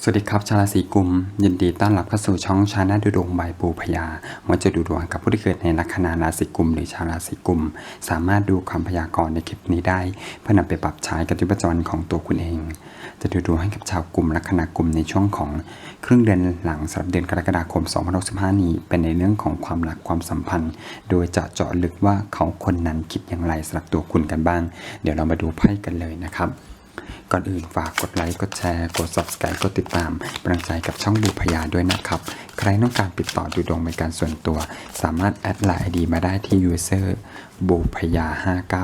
สวัสดีครับ ชาวราศีกุม ยินดีต้อนรับเข้าสู่ช่องชาแนลดูดวงใบปูพยาว่าจะดูดวงกับผู้ที่เกิดในลัคนาราศีกุม หรือชาวราศีกุม สามารถดูคำพยากรณ์ในคลิปนี้ได้ เพื่อนำไปปรับใช้กับชีวิตประจำวันของตัวคุณเอง จะดูดวงให้กับชาวกลุ่มลัคนากุมในช่วงของครึ่งเดือนหลังสำหรับเดือนกรกฎาคม2065 นี้เป็นในเรื่องของความรักความสัมพันธ์ โดยจะเจาะลึกว่าเขาคนนั้นคิดอย่างไรสำหรับตัวคุณกันบ้าง เดี๋ยวเรามาดูไพ่กันเลยนะครับ ก่อนอื่นฝากกดไลค์ กดแชร์ กด subscribe กดติดตามกำลังใจกับช่องบูพยาด้วยนะครับ ใครต้องการติดต่อดูดวงเป็นการส่วนตัว สามารถแอดไลน์ ID มาได้ที่ user บูพยา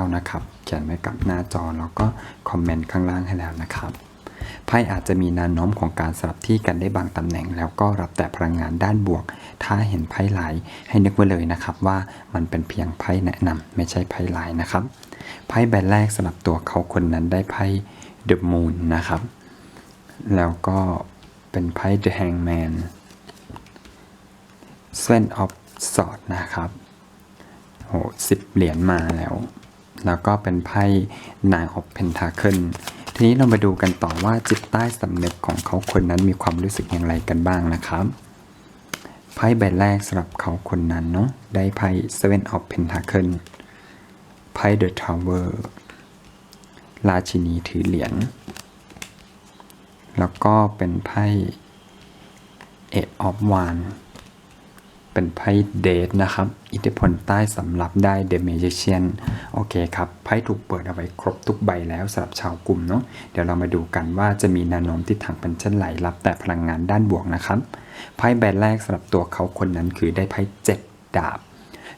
59 นะครับเขียนไว้กับหน้าจอแล้วก็คอมเมนต์ข้างล่างให้แล้วนะครับไพ่อาจจะมีนวโน้มของการสลับที่กันได้บางตำแหน่ง แล้วก็รับแต่พลังงานด้านบวก ถ้าเห็นไพ่ไหลให้นึกไว้เลยนะครับว่ามันเป็นเพียงไพ่แนะนำไม่ใช่ไพ่ไหลนะครับไพ่ใบแรกสำหรับตัวเขาคนนั้นได้ไพ่ The Moon นะครับ แล้วก็เป็นไพ่ The Hangman Seven of sword นะครับโหสิบเหรียญมาแล้ว แล้วก็เป็นไพ่ Nine of Pentacle ทีนี้เรามาดูกันต่อว่าจิตใต้สำนึกของเขาคนนั้นมีความรู้สึกอย่างไรกันบ้างนะครับ ไพ่ใบแรกสำหรับเขาคนนั้นเนาะได้ไพ่ Seven of Pentacle ไพ่ The Tower ราชินีถือเหรียญ แล้วก็เป็นไพ่เอ็ดออฟวานเป็นไพ่เดทนะครับ อิทธิพลใต้สำหรับได้เดเมจิเชียนโอเคครับ ไพ่ถูกเปิดเอาไว้ครบทุกใบแล้วสำหรับชาวกลุ่มเนาะเดี๋ยวเรามาดูกันว่าจะมีแนวโน้มทิศทางเป็นเช่นไรรับแต่พลังงานด้านบวกนะครับ ไพ่ใบแรกสำหรับตัวเขาคนนั้นคือได้ไพ่เจ็ดดาบ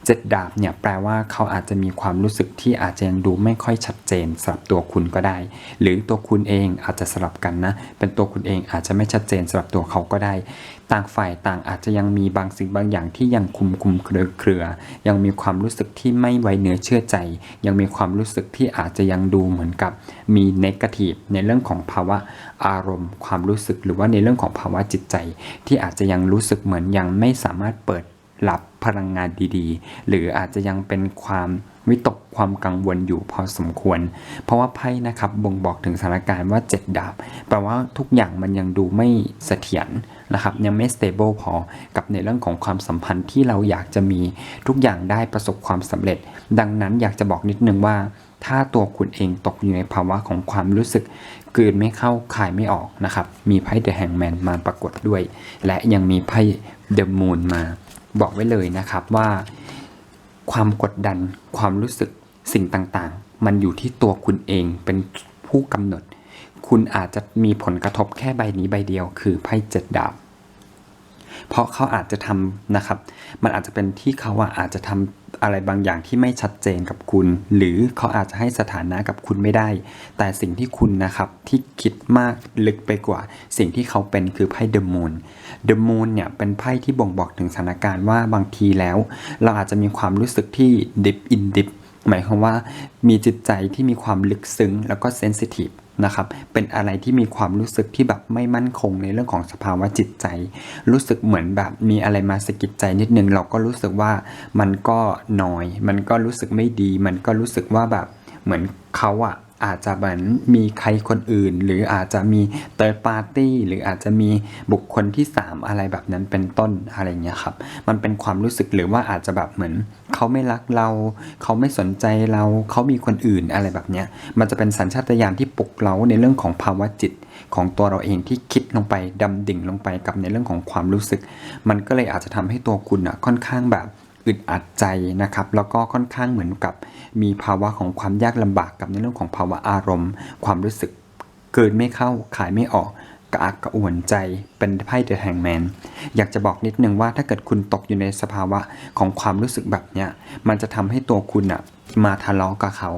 เจ็ดดาบเนี่ยแปลว่าเขาอาจจะมีความรู้สึกที่อาจจะยังดูไม่ค่อยชัดเจนสำหรับตัวคุณก็ได้ หรือตัวคุณเองอาจจะสลับกันนะ เป็นตัวคุณเองอาจจะไม่ชัดเจนสำหรับตัวเขาก็ได้ ต่างฝ่ายต่างอาจจะยังมีบางสิ่งบางอย่างที่ยังคุมคุมเครือเครือ ยังมีความรู้สึกที่ไม่ไว้เนื้อเชื่อใจ ยังมีความรู้สึกที่อาจจะยังดูเหมือนกับมีเนกาทีฟในเรื่องของภาวะอารมณ์ ความรู้สึกหรือว่าในเรื่องของภาวะจิตใจ ที่อาจจะยังรู้สึกเหมือนยังไม่สามารถเปิด รับพลังงานดีๆ หรืออาจจะยังเป็นความวิตกความกังวลอยู่พอสมควร เพราะว่าไพ่นะครับบ่งบอกถึงสถานการณ์ว่าเจ็ดดาบแปลว่าทุกอย่างมันยังดูไม่เสถียรนะครับยังไม่ stable พอกับในเรื่องของความสัมพันธ์ที่เราอยากจะมีทุกอย่างได้ประสบความสำเร็จ ดังนั้นอยากจะบอกนิดนึงว่า ถ้าตัวคุณเองตกอยู่ในภาวะของความรู้สึกกลืนไม่เข้าคายไม่ออกนะครับมีไพ่ The Hangman มาปรากฏด้วย และยังมีไพ่ The Moon มา บอกไว้เลยนะครับว่า ความกดดันความรู้สึกสิ่งต่างๆ มันอยู่ที่ตัวคุณเองเป็นผู้กำหนด คุณอาจจะมีผลกระทบแค่ใบนี้ใบเดียว คือไพ่เจ็ดดาบ เพราะเขาอาจจะทำนะครับ มันอาจจะเป็นที่เขาอะอาจจะทำอะไรบางอย่างที่ไม่ชัดเจนกับคุณ หรือเขาอาจจะให้สถานะกับคุณไม่ได้ แต่สิ่งที่คุณนะครับที่คิดมากลึกไปกว่า สิ่งที่เขาเป็นคือไพ่เดอะมูนเดอะมูนเนี่ยเป็นไพ่ที่บ่งบอกถึงสถานการณ์ว่าบางทีแล้ว เราอาจจะมีความรู้สึกที่ดิบอินดิบหมายความว่ามีจิตใจที่มีความลึกซึ้งแล้วก็เซนซิทีฟ นะครับ เป็นอะไรที่มีความรู้สึกที่แบบไม่มั่นคงในเรื่องของสภาวะจิตใจ รู้สึกเหมือนแบบมีอะไรมาสะกิดใจนิดนึง เราก็รู้สึกว่ามันก็นอย มันก็รู้สึกไม่ดี มันก็รู้สึกว่าแบบเหมือนเขาอะ อาจจะเหมือนมีใครคนอื่น หรืออาจจะมีเต r ร์ปาร์ตี้หรืออาจจะมีบุคคลที่ 3 อะไรแบบนั้นเป็นต้นอะไรเงี้ยครับ มันเป็นความรู้สึกหรือว่าอาจจะแบบเหมือนเขาไม่รักเรา เขาไม่สนใจเราเขามีคนอื่นอะไรแบบเนี้ยมันจะเป็นสัญชาตญาณที่ปลุกเราในเรื่องของภาวะจิตของตัวเราเองที่คิดลงไปดำดิ่งลงไปกับในเรื่องของความรู้สึก มันก็เลยอาจจะทำให้ตัวคุณอะค่อนข้างแบบ อึดอัดใจนะครับ แล้วก็ค่อนข้างเหมือนกับมีภาวะของความยากลำบากกับในเรื่องของภาวะอารมณ์ ความรู้สึกเกินไม่เข้าขายไม่ออกกระอักกระอ่วนใจเป็นไพ่เดอะแฮงแมนอยากจะบอกนิดนึงว่าถ้าเกิดคุณตกอยู่ในสภาวะของความรู้สึกแบบเนี้ยมันจะทำให้ตัวคุณอะมาทะเลาะกับเขา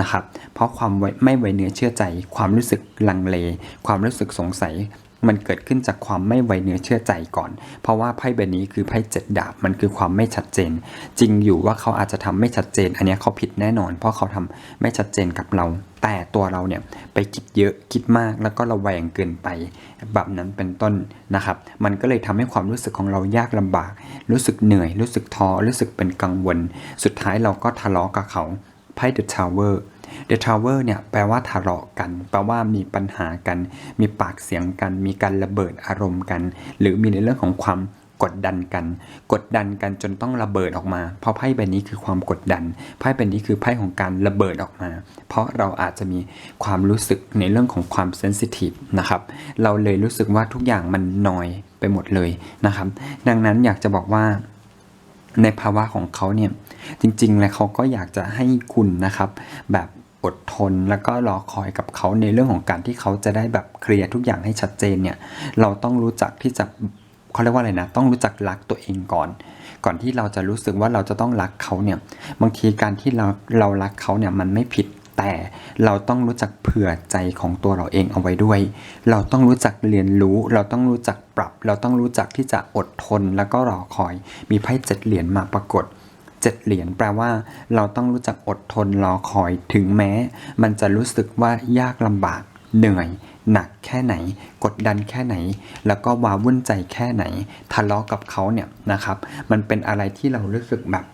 นะครับ เพราะความไม่ไวเนื้อเชื่อใจ ความรู้สึกลังเล ความรู้สึกสงสัย มันเกิดขึ้นจากความไม่ไวเนื้อเชื่อใจก่อน เพราะว่าไพ่ใบนี้คือไพ่เจ็ดดาบมันคือความไม่ชัดเจน จริงอยู่ว่าเขาอาจจะทำไม่ชัดเจน อันนี้เขาผิดแน่นอน เพราะเขาทำไม่ชัดเจนกับเรา แต่ตัวเราเนี่ยไปคิดเยอะคิดมากแล้วก็ระแวงเกินไป แบบนั้นเป็นต้นนะครับ มันก็เลยทำให้ความรู้สึกของเรายากลำบาก รู้สึกเหนื่อย รู้สึกท้อรู้สึกเป็นกังวล สุดท้ายเราก็ทะเลาะกับเขาไพ่ The Tower The Tower เนี่ยแปลว่าทะเลาะกัน แปลว่ามีปัญหากัน มีปากเสียงกัน มีการระเบิดอารมณ์กัน หรือมีในเรื่องของความกดดันกัน กดดันกันจนต้องระเบิดออกมา เพราะไพ่ใบนี้คือความกดดัน ไพ่ใบนี้คือไพ่ของการระเบิดออกมา เพราะเราอาจจะมีความรู้สึกในเรื่องของความเซนซิทีฟนะครับ เราเลยรู้สึกว่าทุกอย่างมันนอยไปหมดเลยนะครับ ดังนั้นอยากจะบอกว่าในภาวะของเขาเนี่ยจริงๆ แล้วเขาก็อยากจะให้คุณนะครับ แบบ อดทนแล้วก็รอคอยกับเขาในเรื่องของการที่เขาจะได้แบบเคลียร์ทุกอย่างให้ชัดเจนเนี่ยเราต้องรู้จักที่จะเขาเรียกว่าอะไรนะ ต้องรู้จักรักตัวเองก่อน ก่อนที่เราจะรู้สึกว่าเราจะต้องรักเขาเนี่ยบางทีการที่เราเรารักเขาเนี่ยมันไม่ผิดแต่เราต้องรู้จักเผื่อใจของตัวเราเองเอาไว้ด้วย เราต้องรู้จักเรียนรู้ เราต้องรู้จักปรับ เราต้องรู้จักที่จะอดทนแล้วก็รอคอย มีไพ่เจ็ดเหรียญมาปรากฏ เจ็ดเหรียญแปลว่าเราต้องรู้จักอดทนรอคอยถึงแม้ มันจะรู้สึกว่ายากลำบากเหนื่อย หนักแค่ไหน กดดันแค่ไหน แล้วก็วาวุ่นใจแค่ไหน ทะเลาะกับเขาเนี่ยนะครับ มันเป็นอะไรที่เรารู้สึกแบบ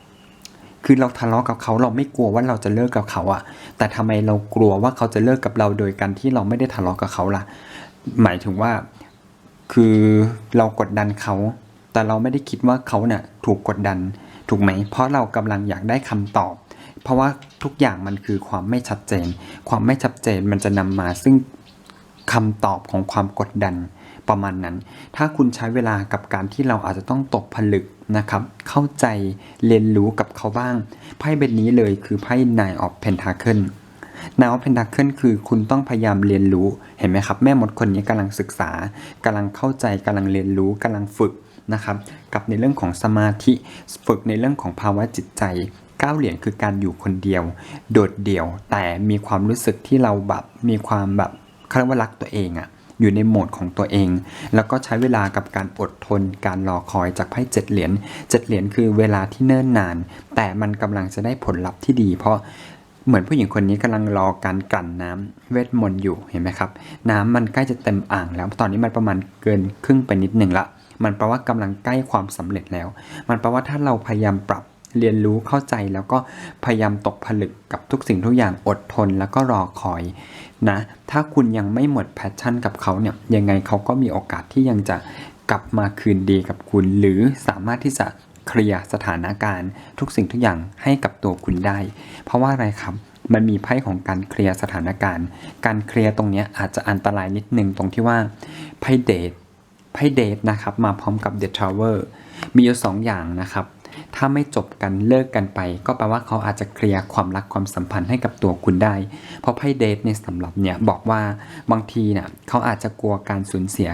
คือเราทะเลาะกับเขาเราไม่กลัวว่าเราจะเลิกกับเขาอะแต่ทำไมเรากลัวว่าเขาจะเลิกกับเราโดยการที่เราไม่ได้ทะเลาะกับเขาล่ะ หมายถึงว่า คือเรากดดันเขา แต่เราไม่ได้คิดว่าเขาเนี่ยถูกกดดัน ถูกไหม เพราะเรากำลังอยากได้คำตอบ เพราะว่าทุกอย่างมันคือความไม่ชัดเจน ความไม่ชัดเจนมันจะนำมาซึ่งคำตอบของความกดดันประมาณนั้น ถ้าคุณใช้เวลากับการที่เราอาจจะต้องตกผลึกนะครับ เข้าใจเรียนรู้กับเขาบ้าง ไพ่ใบนี้เลยคือไพ่ Nine of Pentacle นาวเพนทาเคิลคือคุณต้องพยายามเรียนรู้เห็นไหมครับ แม่มดคนนี้กำลังศึกษากำลังเข้าใจกำลังเรียนรู้กำลังฝึก นะครับกับในเรื่องของสมาธิฝึกในเรื่องของภาวะจิตใจก้าเหรียญคือการอยู่คนเดียว โดดเดี่ยว แต่มีความรู้สึกที่เราแบบมีความแบบเขาเรียกว่ารักตัวเองอะอยู่ในโหมดของตัวเอง แล้วก็ใช้เวลากับการอดทน การรอคอยจากไพ่เจ็ดเหรียญเจ็ดเหรียญคือเวลาที่เนิ่นนาน แต่มันกำลังจะได้ผลลัพธ์ที่ดี เพราะเหมือนผู้หญิงคนนี้กำลังรอการกลั่นน้ำเวทมนต์อยู่เห็นไหมครับ น้ำมันใกล้จะเต็มอ่างแล้วตอนนี้มันประมาณเกินครึ่งไปนิดหนึ่งละ มันแปลว่ากำลังใกล้ความสำเร็จแล้ว มันแปลว่าถ้าเราพยายามปรับเรียนรู้เข้าใจแล้วก็พยายามตกผลึกกับทุกสิ่งทุกอย่างอดทนแล้วก็รอคอยนะถ้าคุณยังไม่หมดแพชชั่นกับเขาเนี่ยยังไงเขาก็มีโอกาสที่ยังจะกลับมาคืนดีกับคุณ หรือสามารถที่จะเคลียร์สถานการณ์ทุกสิ่งทุกอย่างให้กับตัวคุณได้ เพราะว่าอะไรครับมันมีไพ่ของการเคลียร์สถานการณ์ การเคลียร์ตรงนี้อาจจะอันตรายนิดนึงตรงที่ว่าไพ่เดท ไพ่เดทนะครับมาพร้อมกับ The Tower มีอยู่สองอย่างนะครับ ถ้าไม่จบกันเลิกกันไป ก็แปลว่าเขาอาจจะเคลียร์ความรักความสัมพันธ์ให้กับตัวคุณได้ เพราะไพ่เดทในสำหรับเนี่ยบอกว่าบางทีเนี่ยเขาอาจจะกลัวการสูญเสีย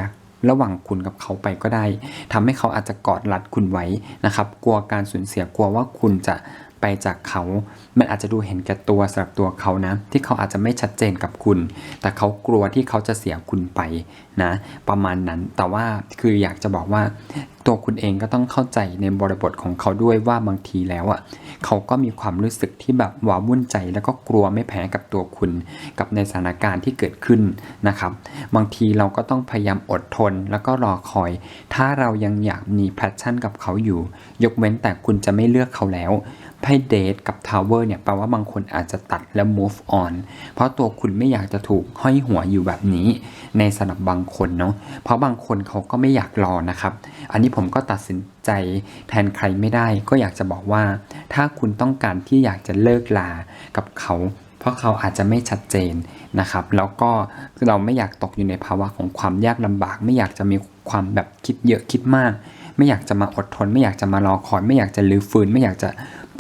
ระหว่างคุณกับเขาไปก็ได้ทำให้เขาอาจจะกอดรัดคุณไว้นะครับ กลัวการสูญเสียกลัวว่าคุณจะ ไปจากเขา มันอาจจะดูเห็นแก่ตัวสำหรับตัวเขานะ ที่เขาอาจจะไม่ชัดเจนกับคุณ แต่เขากลัวที่เขาจะเสียคุณไปนะ ประมาณนั้น แต่ว่าคืออยากจะบอกว่า ตัวคุณเองก็ต้องเข้าใจในบริบทของเขาด้วยว่าบางทีแล้วอะเขาก็มีความรู้สึกที่แบบว้าวุ่นใจแล้วก็กลัวไม่แพ้กับตัวคุณ กับในสถานการณ์ที่เกิดขึ้นนะครับ บางทีเราก็ต้องพยายามอดทนแล้วก็รอคอย ถ้าเรายังอยากมีแพชชั่นกับเขาอยู่ ยกเว้นแต่คุณจะไม่เลือกเขาแล้ว ไพ่เดทกับทาวเวอร์เนี่ยแปลว่าบางคนอาจจะตัดแล้ว move on เพราะตัวคุณไม่อยากจะถูกห้อยหัวอยู่แบบนี้ ในสำหรับบางคนเนาะเพราะบางคนเขาก็ไม่อยากรอนะครับ อันนี้ผมก็ตัดสินใจแทนใครไม่ได้ ก็อยากจะบอกว่า ถ้าคุณต้องการที่อยากจะเลิกลากับเขา เพราะเขาอาจจะไม่ชัดเจนนะครับ แล้วก็เราไม่อยากตกอยู่ในภาวะของความยากลำบาก ไม่อยากจะมีความแบบคิดเยอะคิดมาก ไม่อยากจะมาอดทน ไม่อยากจะมารอคอย ไม่อยากจะลื้อฟื้นไม่อยากจะ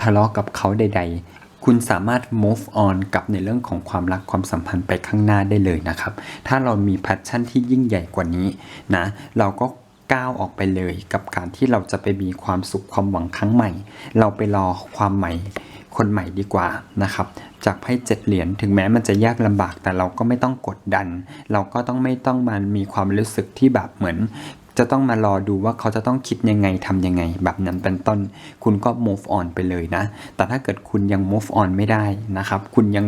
ทะเลาะกับเขาใด ๆ คุณสามารถ move on กับในเรื่องของความรักความสัมพันธ์ไปข้างหน้าได้เลยนะครับ ถ้าเรามีแพชชั่นที่ยิ่งใหญ่กว่านี้นะ เราก็ก้าวออกไปเลยกับการที่เราจะไปมีความสุขความหวังครั้งใหม่ เราไปรอความใหม่คนใหม่ดีกว่านะครับ จากไพ่เจ็ดเหรียญถึงแม้มันจะยากลำบากแต่เราก็ไม่ต้องกดดัน เราก็ต้องไม่ต้องมามีความรู้สึกที่แบบเหมือน จะต้องมารอดูว่าเขาจะต้องคิดยังไงทำยังไง แบบนั้นเป็นต้น คุณก็ move on ไปเลยนะ แต่ถ้าเกิดคุณยัง move on ไม่ได้นะครับ คุณยัง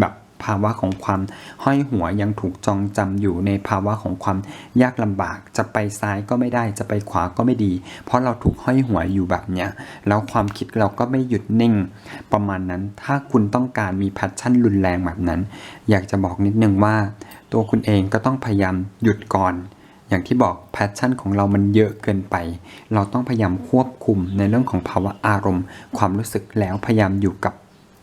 แบบภาวะของความห้อยหัวยังถูกจองจำอยู่ในภาวะของความยากลำบาก จะไปซ้ายก็ไม่ได้จะไปขวาก็ไม่ดี เพราะเราถูกห้อยหัวอยู่แบบเนี้ยแล้วความคิดเราก็ไม่หยุดนิ่ง ประมาณนั้นถ้าคุณต้องการมีแพชชั่นรุนแรงแบบนั้น อยากจะบอกนิดนึงว่า ตัวคุณเองก็ต้องพยายามหยุดก่อน อย่างที่บอกแพชชั่นของเรามันเยอะเกินไป เราต้องพยายามควบคุมในเรื่องของภาวะอารมณ์ ความรู้สึกแล้วพยายามอยู่กับ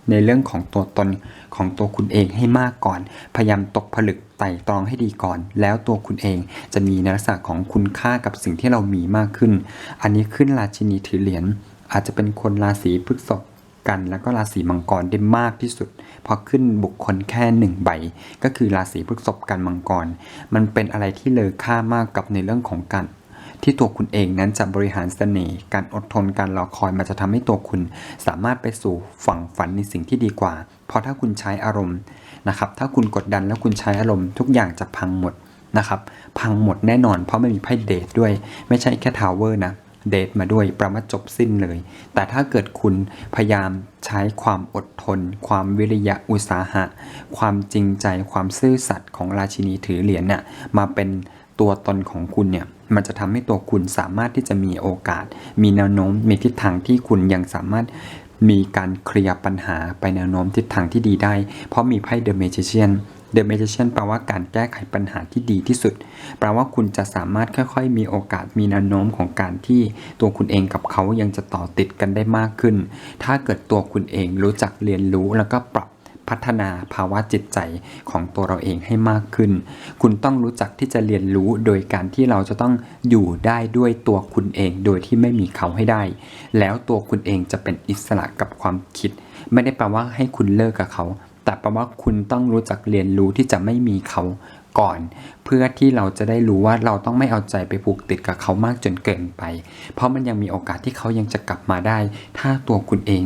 ในเรื่องของตัวตนของตัวคุณเองให้มากก่อน พยายามตกผลึกไต่ตรองให้ดีก่อน แล้วตัวคุณเองจะมีในลักษณะของคุณค่ากับสิ่งที่เรามีมากขึ้น อันนี้ขึ้นราชินีถือเหรียญอาจจะเป็นคนราศีพฤษภ กันแล้วก็ราศีมังกรได้มากที่สุดพราะขึ้นบุคคลแค่หนึ่งใบ ก็คือราศีพฤษภกันมังกร มันเป็นอะไรที่เลอค่ามากกับในเรื่องของการที่ตัวคุณเองนั้นจะบริหารเสน่ห์การอดทนการรอคอยมันจะทำให้ตัวคุณสามารถไปสู่ฝั่งฝันในสิ่งที่ดีกว่า เพราะถ้าคุณใช้อารมณ์นะครับถ้าคุณกดดันแล้วคุณใช้อารมณ์ทุกอย่างจะพังหมดนะครับพังหมดแน่นอนเพราะไม่มีไพ่เดทด้วย ไม่ใช่แค่ทาวเวอร์นะ เดทมาด้วยประมาจบสิ้นเลย แต่ถ้าเกิดคุณพยายามใช้ความอดทน ความวิริยะอุตสาหะ ความจริงใจความซื่อสัตย์ของราชินีถือเหรียญน่ะมาเป็นตัวตนของคุณเนี่ยมันจะทำให้ตัวคุณสามารถที่จะมีโอกาส มีแนวโน้มมีทิศทางที่คุณยังสามารถมีการเคลียร์ปัญหาไปแนวโน้มทิศทางที่ดีได้ เพราะมีไพ่เดอะเมจิเชียน The Magician แปลว่าการแก้ไขปัญหาที่ดีที่สุด แปลว่าคุณจะสามารถค่อยๆ มีโอกาสมีแนวโน้มของการที่ตัวคุณเองกับเขายังจะต่อติดกันได้มากขึ้น ถ้าเกิดตัวคุณเองรู้จักเรียนรู้แล้วก็ปรับพัฒนาภาวะจิตใจของตัวเราเองให้มากขึ้น คุณต้องรู้จักที่จะเรียนรู้โดยการที่เราจะต้องอยู่ได้ด้วยตัวคุณเองโดยที่ไม่มีเขาให้ได้ แล้วตัวคุณเองจะเป็นอิสระกับความคิด ไม่ได้แปลว่าให้คุณเลิกกับเขา แต่แปลว่าคุณต้องรู้จักเรียนรู้ที่จะไม่มีเขาก่อน เพื่อที่เราจะได้รู้ว่าเราต้องไม่เอาใจไปผูกติดกับเขามากจนเกินไป เพราะมันยังมีโอกาสที่เขายังจะกลับมาได้ ถ้าตัวคุณเอง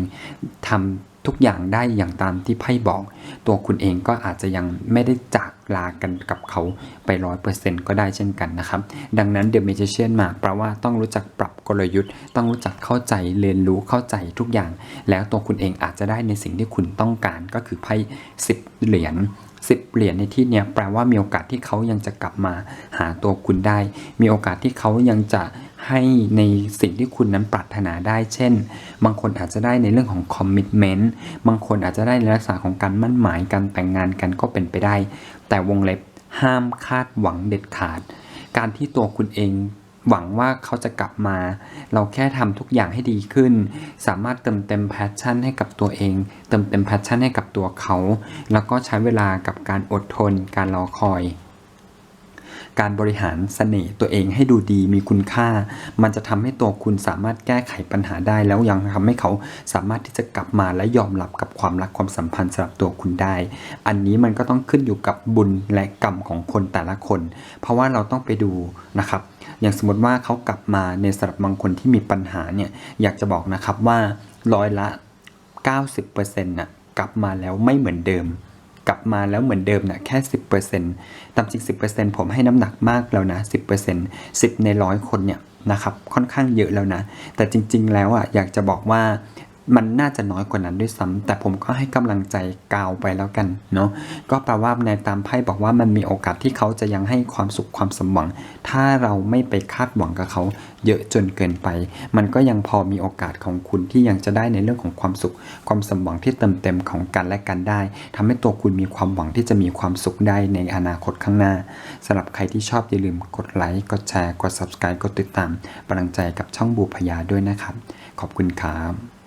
ทำ ทุกอย่างได้อย่างตามที่ไพ่บอก ตัวคุณเองก็อาจจะยังไม่ได้จากลากันกับเขาไปร้อยเปอร์เซ็นต์ก็ได้เช่นกันนะครับ ดังนั้นเด e เมจิเชียนมาแปลว่าต้องรู้จักปรับกลยุทธ์ ต้องรู้จักเข้าใจเรียนรู้เข้าใจทุกอย่าง แล้วตัวคุณเองอาจจะได้ในสิ่งที่คุณต้องการก็คือไพ่สิบเหรียญสิบเหรียญในที่นี้แปลว่ามีโอกาสที่เขายังจะกลับมาหาตัวคุณได้ มีโอกาสที่เขายังจะ ให้ในสิ่งที่คุณนั้นปรารถนาได้ เช่น บางคนอาจจะได้ในเรื่องของคอมมิชเมนต์ บางคนอาจจะได้ในลักษณะของการมั่นหมาย การแต่งงานกันก็เป็นไปได้ แต่วงเล็บห้ามคาดหวังเด็ดขาด การที่ตัวคุณเองหวังว่าเขาจะกลับมา เราแค่ทำทุกอย่างให้ดีขึ้น สามารถเติมเต็มแพชชั่นให้กับตัวเอง เติมเต็มแพชชั่นให้กับตัวเขา แล้วก็ใช้เวลากับการอดทน การรอคอย การบริหารเสน่ห์ตัวเองให้ดูดีมีคุณค่า มันจะทำให้ตัวคุณสามารถแก้ไขปัญหาได้ แล้วยังทำให้เขาสามารถที่จะกลับมาและยอมรับกับความรักความสัมพันธ์สำหรับตัวคุณได้ อันนี้มันก็ต้องขึ้นอยู่กับบุญและกรรมของคนแต่ละคน เพราะว่าเราต้องไปดูนะครับ อย่างสมมติว่าเขากลับมาในสำหรับบางคนที่มีปัญหาเนี่ยอยากจะบอกนะครับว่าร้อยละ 90%น่ะกลับมาแล้วไม่เหมือนเดิม ลับมาแล้วเหมือนเดิมนะแค่ 10%ตามจริง 10%ผมให้น้ำหนักมากแล้วนะ 10% 10 ในร้อยคนเนี่ยนะครับค่อนข้างเยอะแล้วนะ แต่จริง ๆ แล้วอะอยากจะบอกว่า มันน่าจะน้อยกว่านั้นด้วยซ้ำแต่ผมก็ให้กำลังใจกาวไปแล้วกันเนาะก็แปลว่าในตามไพ่บอกว่ามันมีโอกาสที่เขาจะยังให้ความสุขความสมหวัง ถ้าเราไม่ไปคาดหวังกับเขาเยอะจนเกินไป มันก็ยังพอมีโอกาสของคุณที่ยังจะได้ในเรื่องของความสุข ความสมหวังที่เติมเต็มของกันและกันได้ทำให้ตัวคุณมีความหวังที่จะมีความสุขได้ในอนาคตข้างหน้าสำหรับใครที่ชอบอย่าลืมกดไลค์กดแชร์กด subscribe กดติดตามกำลังใจกับช่องบูพยาด้วยนะครับ ขอบคุณครับ